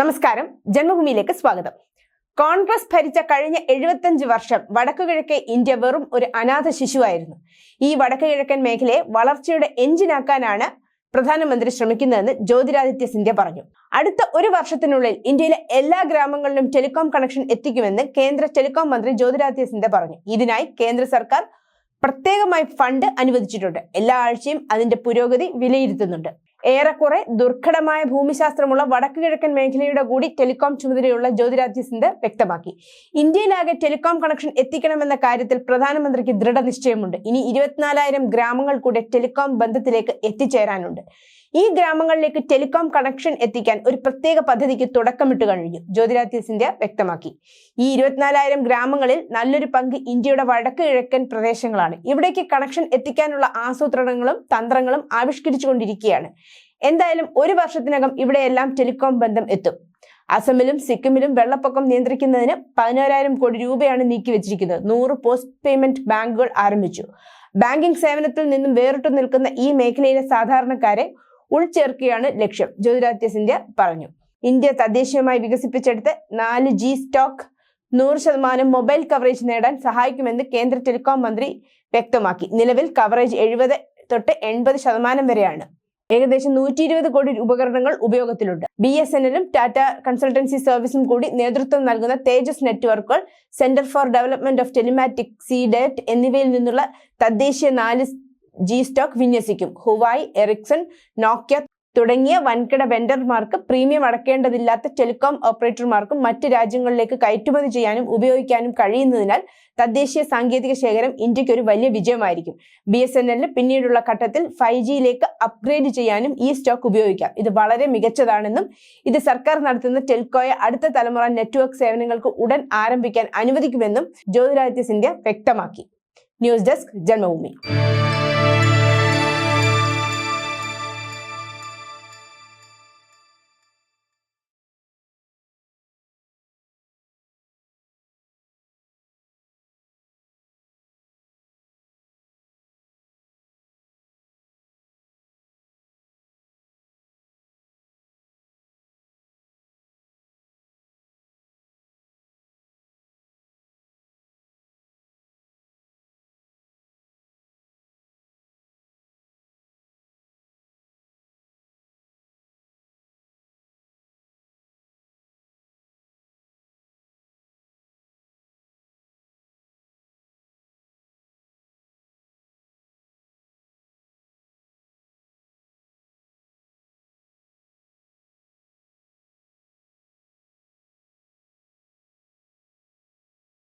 നമസ്കാരം. ജന്മഭൂമിയിലേക്ക് സ്വാഗതം. കോൺഗ്രസ് ഭരിച്ച കഴിഞ്ഞ എഴുപത്തഞ്ച് വർഷം വടക്കുകിഴക്കേ ഇന്ത്യ വെറും ഒരു അനാഥ ശിശുവായിരുന്നു. ഈ വടക്കുകിഴക്കൻ മേഖലയെ വളർച്ചയുടെ എഞ്ചിനാക്കാനാണ് പ്രധാനമന്ത്രി ശ്രമിക്കുന്നതെന്ന് ജ്യോതിരാദിത്യ സിന്ധ്യ പറഞ്ഞു. അടുത്ത ഒരു വർഷത്തിനുള്ളിൽ ഇന്ത്യയിലെ എല്ലാ ഗ്രാമങ്ങളിലും ടെലികോം കണക്ഷൻ എത്തിക്കുമെന്ന് കേന്ദ്ര ടെലികോം മന്ത്രി ജ്യോതിരാദിത്യ സിന്ധ്യ പറഞ്ഞു. ഇതിനായി കേന്ദ്ര സർക്കാർ പ്രത്യേകമായി ഫണ്ട് അനുവദിച്ചിട്ടുണ്ട്. എല്ലാ ആഴ്ചയും അതിന്റെ പുരോഗതി വിലയിരുത്തുന്നുണ്ട്. ഏറെക്കുറെ ദുർഘടമായ ഭൂമിശാസ്ത്രമുള്ള വടക്കു കിഴക്കൻ മേഖലയുടെ കൂടി ടെലികോം ചുമതലയുള്ള ജ്യോതിരാജ്യ സിന്ധ് വ്യക്തമാക്കി. ഇന്ത്യയിലാകെ ടെലികോം കണക്ഷൻ എത്തിക്കണമെന്ന കാര്യത്തിൽ പ്രധാനമന്ത്രിക്ക് ദൃഢനിശ്ചയമുണ്ട്. ഇനി ഇരുപത്തിനാലായിരം ഗ്രാമങ്ങൾ കൂടെ ടെലികോം ബന്ധത്തിലേക്ക് എത്തിച്ചേരാനുണ്ട്. ഈ ഗ്രാമങ്ങളിലേക്ക് ടെലികോം കണക്ഷൻ എത്തിക്കാൻ ഒരു പ്രത്യേക പദ്ധതിക്ക് തുടക്കമിട്ട് കഴിഞ്ഞു. ജ്യോതിരാദിത്യ സിന്ധ്യ വ്യക്തമാക്കി. ഈ ഇരുപത്തിനാലായിരം ഗ്രാമങ്ങളിൽ നല്ലൊരു പങ്ക് ഇന്ത്യയുടെ വടക്ക് കിഴക്കൻ പ്രദേശങ്ങളാണ്. ഇവിടേക്ക് കണക്ഷൻ എത്തിക്കാനുള്ള ആസൂത്രണങ്ങളും തന്ത്രങ്ങളും ആവിഷ്കരിച്ചുകൊണ്ടിരിക്കുകയാണ്. എന്തായാലും ഒരു വർഷത്തിനകം ഇവിടെയെല്ലാം ടെലികോം ബന്ധം എത്തും. അസമിലും സിക്കിമിലും വെള്ളപ്പൊക്കം നിയന്ത്രിക്കുന്നതിന് പതിനോരായിരം കോടി രൂപയാണ് നീക്കിവെച്ചിരിക്കുന്നത്. നൂറ് പോസ്റ്റ് പേയ്മെന്റ് ബാങ്കുകൾ ആരംഭിച്ചു. ബാങ്കിംഗ് സേവനത്തിൽ നിന്നും വേറിട്ടു നിൽക്കുന്ന ഈ മേഖലയിലെ സാധാരണക്കാരെ ഉൾച്ചേർക്കുകയാണ് ലക്ഷ്യം. ജ്യോതിരാദിത്യ സിന്ധ്യ പറഞ്ഞു. ഇന്ത്യ തദ്ദേശീയമായി വികസിപ്പിച്ചെടുത്ത് നാല് ജി സ്റ്റോക്ക് നൂറ് ശതമാനം മൊബൈൽ കവറേജ് നേടാൻ സഹായിക്കുമെന്ന് കേന്ദ്ര ടെലികോം മന്ത്രി വ്യക്തമാക്കി. നിലവിൽ കവറേജ് എഴുപത് തൊട്ട് എൺപത് ശതമാനം വരെയാണ്. ഏകദേശം നൂറ്റി ഇരുപത് കോടി ഉപകരണങ്ങൾ ഉപയോഗത്തിലുണ്ട്. ബി എസ് എൻ എല്ലും ടാറ്റ കൺസൾട്ടൻസി സർവീസും കൂടി നേതൃത്വം നൽകുന്ന തേജസ് നെറ്റ്വർക്കുകൾ centre for development of telematic C DOT എന്നിവയിൽ നിന്നുള്ള തദ്ദേശീയ നാല് ജി സ്റ്റോക്ക് വിന്യസിക്കും. ഹുവായി എറിക്സൺ നോക്കിയ തുടങ്ങിയ വൻകിട വെണ്ടർമാർക്ക് പ്രീമിയം അടക്കേണ്ടതില്ലാത്ത ടെലികോം ഓപ്പറേറ്റർമാർക്കും മറ്റ് രാജ്യങ്ങളിലേക്ക് കയറ്റുമതി ചെയ്യാനും ഉപയോഗിക്കാനും കഴിയുന്നതിനാൽ തദ്ദേശീയ സാങ്കേതിക ശേഖരം ഇന്ത്യയ്ക്ക് ഒരു വലിയ വിജയമായിരിക്കും. ബി എസ് എൻ എല്ലിന് പിന്നീടുള്ള ഘട്ടത്തിൽ ഫൈവ് ജിയിലേക്ക് അപ്ഗ്രേഡ് ചെയ്യാനും ഈ സ്റ്റോക്ക് ഉപയോഗിക്കാം. ഇത് വളരെ മികച്ചതാണെന്നും ഇത് സർക്കാർ നടത്തുന്ന ടെൽക്കോയെ അടുത്ത തലമുറ നെറ്റ്വർക്ക് സേവനങ്ങൾക്ക് ഉടൻ ആരംഭിക്കാൻ അനുവദിക്കുമെന്നും ജ്യോതിരാദിത്യ സിന്ധ്യ വ്യക്തമാക്കി. News desk Janmabhumi. oh